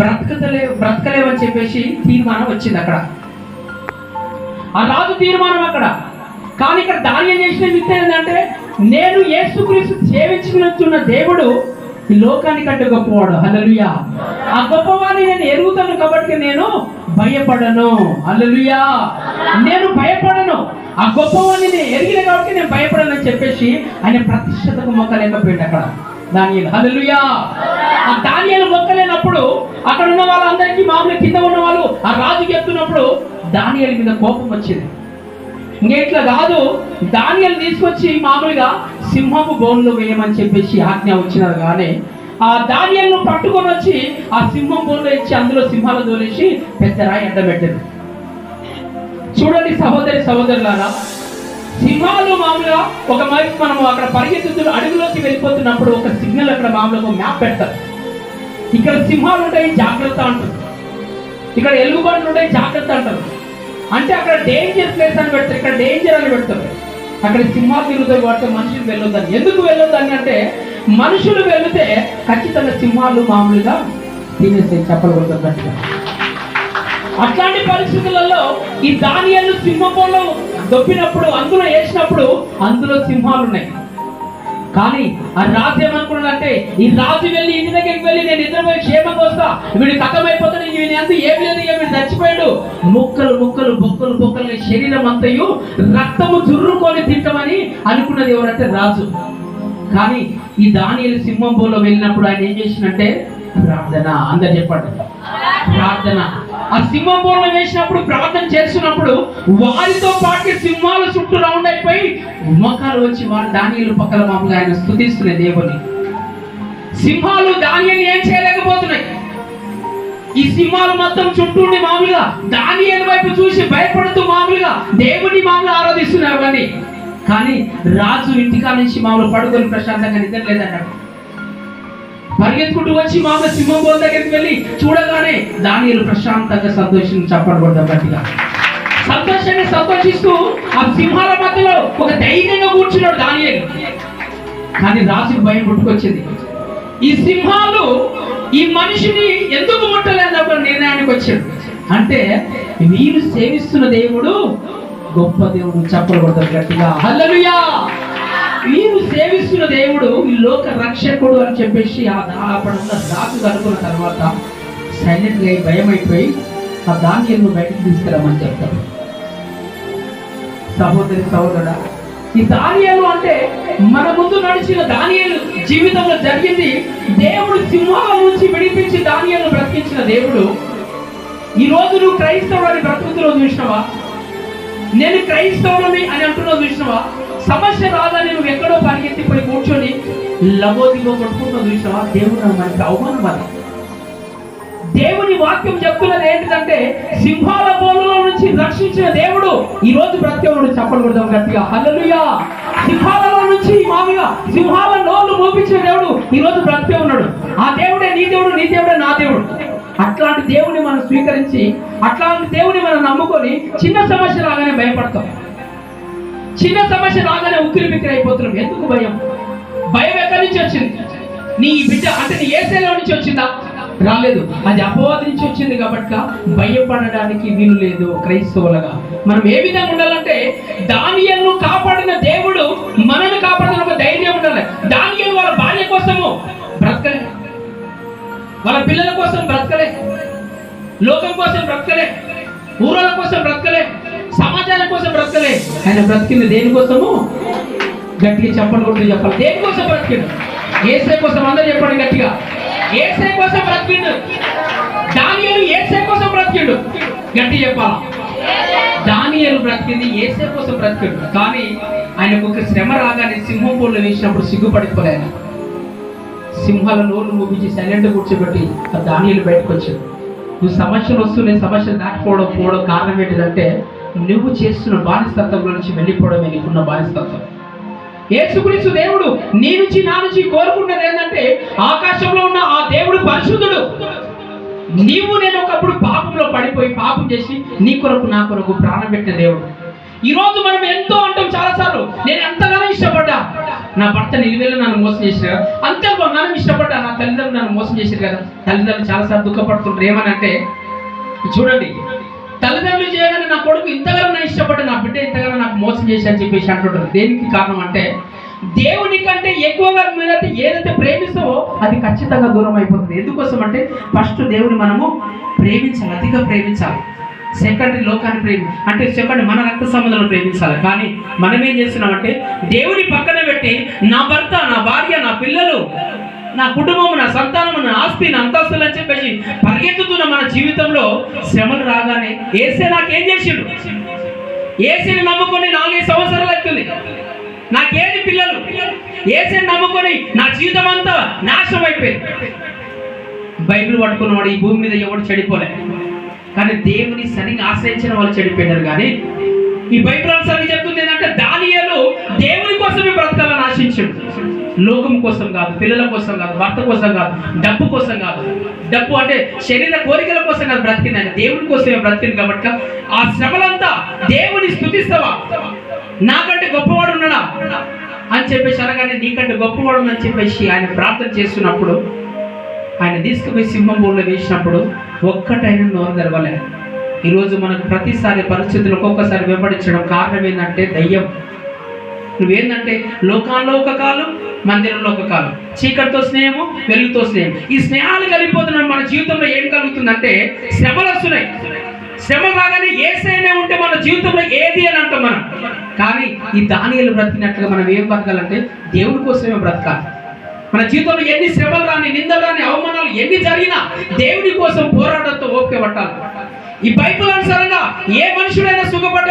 బ్రతకలే బ్రతకలేవని చెప్పేసి తీర్మానం వచ్చింది అక్కడ. ఆ రాజు తీర్మానం అక్కడ. కానీ ఇక్కడ దాని చేసిన విత్త ఏంటంటే నేను యేసుక్రీస్తు సేవించుకున్న దేవుడు ఈ లోకానికంటే గొప్పవాడు హల్లెలూయా. ఆ గొప్పవాడిని నేను ఎరుగుతాను కాబట్టి నేను భయపడను. అల్లలుయా నేను భయపడను. ఆ గొప్పవాడిని నేను ఎరిగిన కాబట్టి నేను భయపడను అని చెప్పేసి ఆయన ప్రతిష్టతకు మొక్కలేకపోయింది అక్కడ. దానియలు. హల్లెలూయా. ఆ దానియలు మొక్కలేనప్పుడు అక్కడ ఉన్న వాళ్ళందరికీ మామూలు కింద ఉన్న వాళ్ళు ఆ రాజు చెప్తున్నప్పుడు దానియలు మీద కోపం వచ్చింది. ఇంకెట్లా కాదు ధాన్యాలు తీసుకొచ్చి మామూలుగా సింహపు బోన్లో వేయమని చెప్పేసి ఆజ్ఞ వచ్చినారు కానీ ఆ ధాన్యాలను పట్టుకొని వచ్చి ఆ సింహం బోన్లో ఇచ్చి అందులో సింహాలు తోలేసి పెద్ద రాయి అడ్డబెట్టారు చూడండి సహోదరి సహోదరులారా సింహాలు మామూలుగా ఒక మరి మనం అక్కడ పరిగెత్తుతున్న అడుగులోకి వెళ్ళిపోతున్నప్పుడు ఒక సిగ్నల్ అక్కడ మామూలుగా ఒక మ్యాప్ పెడతారు. ఇక్కడ సింహాలు ఉంటాయి జాగ్రత్త అంటారు. ఇక్కడ ఎలుగుబంట్లు ఉంటాయి జాగ్రత్త అంటారు. అంటే అక్కడ డేంజర్ ప్లేస్ అని పెడతారు ఇక్కడ డేంజర్ అని పెడతారు. అక్కడ సింహాలు తిరుగుతాయి వాటితో మనుషులు వెళ్ళొద్దని. ఎందుకు వెళ్ళొద్దని అంటే మనుషులు వెళితే ఖచ్చితంగా సింహాలు మామూలుగా తినేసే చెప్పలు అట్లాంటి పరిస్థితులలో ఈ ధాన్యాలు సింహపోలో దొప్పినప్పుడు అందులో వేసినప్పుడు అందులో సింహాలు ఉన్నాయి కానీ ఆ రాజు ఏమనుకున్నాడంటే ఈ రాజు వెళ్ళి ఇంటి దగ్గరికి వెళ్ళి నేను నిద్రపోయి క్షేమంగా వస్తా వీడు కథమైపోతాడు వీని అంత ఏం లేదు ఇక వీడు చచ్చిపోయాడు. ముక్కలు ముక్కలు బొక్కలు బొక్కలు శరీరం అంతయు రక్తము జుర్రుకొని తింటామని అనుకున్నది ఎవరంటే రాజు. కానీ ఈ దానియలు సింహం బోలో వెళ్ళినప్పుడు ఆయన ఏం చేసినట్టే ప్రార్థన అందరు చెప్పండి. ప్రార్థన ఆ సింహం వేసినప్పుడు ప్రార్థన చేస్తున్నప్పుడు వారితో పాటు సింహాలు చుట్టూ రౌండ్ అయిపోయి మొక్కలు వచ్చి వారు దానియలు పక్కల మామూలుగా ఆయన స్థుతిస్తున్నాయి దేవుని. సింహాలు దానియలు ఏం చేయలేకపోతున్నాయి. ఈ సింహాలు మొత్తం చుట్టూండి మామూలుగా దానియలు వైపు చూసి భయపడుతూ మామూలుగా దేవుని మామూలు ఆరాధిస్తున్నారు కానీ కానీ రాజు ఇంటికా నుంచి మామూలు పడుకొని ప్రశాంతంగా నిద్ర లేదన్నాడు పరిగెత్తుకుంటూ వచ్చి మామూలు సింహం బోల్ దగ్గరికి వెళ్ళి చూడగానే దానిలు ప్రశాంతంగా సంతోషం చప్పట్లు గట్టిగా. సంతోషంగా సంతోషిస్తూ ఆ సింహాల మధ్యలో ఒక ధైర్యంగా కూర్చున్నాడు దానియలు. కానీ రాజుకు భయం పుట్టుకొచ్చింది. ఈ సింహాలు ఈ మనిషిని ఎందుకు ముట్టలేదప్పుడు నిర్ణయానికి వచ్చాడు. అంటే వీరు సేవిస్తున్న దేవుడు గొప్ప దేవుడు చప్పలు కొడతారు గట్టిగా. హల్లలుయా! వీరు సేవిస్తున్న దేవుడు ఈ లోక రక్షకుడు అని చెప్పేసి ఆ అప్పుడున్న రాజు తర్వాత సైలెంట్గా భయం అయిపోయి ఆ ధాన్యాలను బయటకు తీసుకురామని చెప్తారు సహోదరి సహోదరుడా ఈ దానియాలు అంటే మన ముందు నడిచిన దానియాలు జీవితంలో జరిగింది. దేవుడు సింహాల నుంచి విడిపించి దానియాలను బ్రతికించిన దేవుడు. ఈ రోజు నువ్వు క్రైస్తవులని బ్రతుకుతున్నావు చూసినావా? నేను క్రైస్తవుని అని అంటున్నావు చూసినవా? సమస్య రాదని నువ్వు ఎక్కడో పరిగెత్తిపోయి కూర్చొని లబోదిలో కొట్టుకుంటున్నావు చూసినవా? దేవుడు మనకి అవమానం అది దేవుని వాక్యం చెప్తున్నది ఏంటిదంటే సింహాల బోలులో నుంచి రక్షించిన దేవుడు ఈ రోజు బ్రతికేవాడు చెప్పలు కొడదాం గట్టిగా. హల్లెలూయా. సింహాలలో నుంచి మామూలుగా సింహాల నోళ్ళు మోపించిన దేవుడు ఈ రోజు బ్రతికే ఉన్నాడు. ఆ దేవుడే నీ దేవుడు నీ దేవుడే నా దేవుడు. అట్లాంటి దేవుని మనం స్వీకరించి అట్లాంటి దేవుని మనం నమ్ముకొని చిన్న సమస్య రాగానే భయపడతాం. చిన్న సమస్య రాగానే ఉక్కిరి బిక్కిరి అయిపోతున్నాం. ఎందుకు భయం? భయం ఎక్కడి నుంచి వచ్చింది? నీ బిడ్డ అంటే నీ ఏసేలో నుంచి వచ్చిందా? రాలేదు. అది అపవాది నుంచి వచ్చింది కాబట్టి భయపడడానికి వీలు లేదు క్రైస్తవులుగా. మనం ఏ విధంగా ఉండాలంటే దానియల్ను కాపాడిన దేవుడు మనల్ని కాపాడిన ఒక ధైర్యం ఉండాలి. దాని వాళ్ళ పిల్లల కోసం బ్రతకలే. లోకం కోసం బ్రతకలే. ఊరల కోసం బ్రతకలే. సమాజాల కోసం బ్రతకలే. ఆయన బ్రతికింది దేనికోసము? గట్టిగా చెప్పండి కూడా చెప్పాలి దేనికోసం బ్రతికిండు? ఏసై కోసం అందరూ చెప్పండి గట్టిగా. ఏసై కోసం బ్రతికిండు. దానియలు ఏసై కోసం బ్రతికిండు. గట్టి చెప్పాలా? దానియలు బ్రతికింది ఏసై కోసం బ్రతికిండు. కానీ ఆయనకు ఒక శ్రమ రాగానే సింహం పూలు వేసినప్పుడు సిగ్గుపడిపోలే సింహాల నోరు ముగించి సైలెంట్ కూర్చోబెట్టి ఆ దానియలు బయటకు వచ్చాడు. నువ్వు సమస్యలు వస్తున్నాయి సమస్యలు దాటిపోవడం పోవడం కారణం ఏంటిదంటే నువ్వు చేస్తున్న బానిసత్వంలో నుంచి వెళ్ళిపోవడమే నీకున్న బానిసత్వం యేసుక్రీస్తు దేవుడు నీ నుంచి నా నుంచి కోరుకున్నది ఏంటంటే ఆకాశంలో ఉన్న ఆ దేవుడు పరిశుద్ధుడు. నీవు నేను ఒకప్పుడు పాపంలో పడిపోయి పాపం చేసి నీ కొరకు నా కొరకు ప్రాణం పెట్టిన దేవుడు. ఈ రోజు మనం ఎంతో అంటాం చాలాసార్లు నేను ఎంతగానో ఇష్టపడ్డా. నా భర్త నిలువేళ్ళు నన్ను మోసం చేశారు అంతే నన్ను ఇష్టపడ్డా నా తల్లిదండ్రులు నన్ను మోసం చేశారు కదా తల్లిదండ్రులు చాలాసార్లు దుఃఖపడుతుంటారు ఏమని అంటే చూడండి తల్లిదండ్రులు చేయగానే నా కొడుకు ఇంతగా నా ఇష్టపడ్డా నా బిడ్డ ఇంతగా నాకు మోసం చేసి అని చెప్పేసి అంటుంటారు. దేనికి కారణం అంటే దేవుని కంటే ఎక్కువగా మీరైతే ఏదైతే ప్రేమిస్తావో అది ఖచ్చితంగా దూరం అయిపోతుంది. ఎందుకోసం అంటే ఫస్ట్ దేవుని మనము ప్రేమించాలి అతిగా ప్రేమించాలి. సెకండరీ లోకాన్ని ప్రేమి అంటే సెకండ్ మన రక్త సంబంధాలను ప్రేమించాలి. కానీ మనం ఏం చేస్తున్నామంటే దేవుని పక్కన పెట్టి నా భర్త నా భార్య నా పిల్లలు నా కుటుంబం నా సంతానం నా ఆస్తి నా అంతస్తులు అని చెప్పేసి పరిగెత్తుతున్న మన జీవితంలో శ్రమలు రాగానే ఏసే నాకేం చేసిండు? ఏసీని నమ్ముకొని నాలుగైదు సంవత్సరాలు అవుతుంది. నాకేది పిల్లలు? ఏసీని నమ్ముకొని నా జీవితం అంతా నాశనం అయిపోయింది. బైబిల్ పట్టుకున్నవాడు ఈ భూమి మీద ఎవడు చెడిపోలే. కానీ దేవుని సరిగా ఆశ్రయించిన వాళ్ళు చెడిపోయినారు కానీ ఈ బైబిల్ అనుసారంగా చెప్తుంది ఏంటంటే దానియలు దేవుని కోసమే బ్రతకాలని ఆశించాడు. లోకం కోసం కాదు పిల్లల కోసం కాదు భర్త కోసం కాదు డబ్బు కోసం కాదు. డబ్బు అంటే శరీర కోరికల కోసం కాదు బ్రతికింది ఆయన. దేవుని కోసమే బ్రతికింది కాబట్టి ఆ శ్రమలంతా దేవుని స్థుతిస్తావా? నాకంటే గొప్పవాడు ఉన్నాడా? అని చెప్పేసి అనగానే నీకంటే గొప్పవాడు అని చెప్పేసి ఆయన ప్రార్థన చేస్తున్నప్పుడు ఆయన తీసుకుపోయి సింహం ఊళ్ళో వేసినప్పుడు ఒక్కటైనా నోరు తెరవలే. ఈరోజు మనకు ప్రతిసారి పరిస్థితులు ఒక్కొక్కసారి వెంబడించడం కారణం ఏంటంటే దయ్యం. నువ్వేందంటే లోకాల్లో ఒక కాలం మందిరంలో ఒక కాలం. చీకటితో స్నేహము వెలుగుతో స్నేహం. ఈ స్నేహాలు కలిగిపోతున్నాయి మన జీవితంలో ఏం కలుగుతుందంటే శ్రమలు వస్తున్నాయి శ్రమ కాగానే ఏసైనా ఉంటే మన జీవితంలో ఏది అని అంటాం మనం. కానీ ఈ దానియలు బ్రతికినట్లుగా మనం ఏం బ్రతకాలంటే దేవుడి కోసమే బ్రతకాలి. మన జీవితంలో ఎన్ని శ్రమలు రాని నిందలు రాని అవమానాలు ఎన్ని జరిగినా దేవుడి కోసం పోరాటంతో ఓపిక పట్టాలి. ఈ బైబుల్ అనుసారంగా ఏ మనుషుడైనా సుఖపడ్డ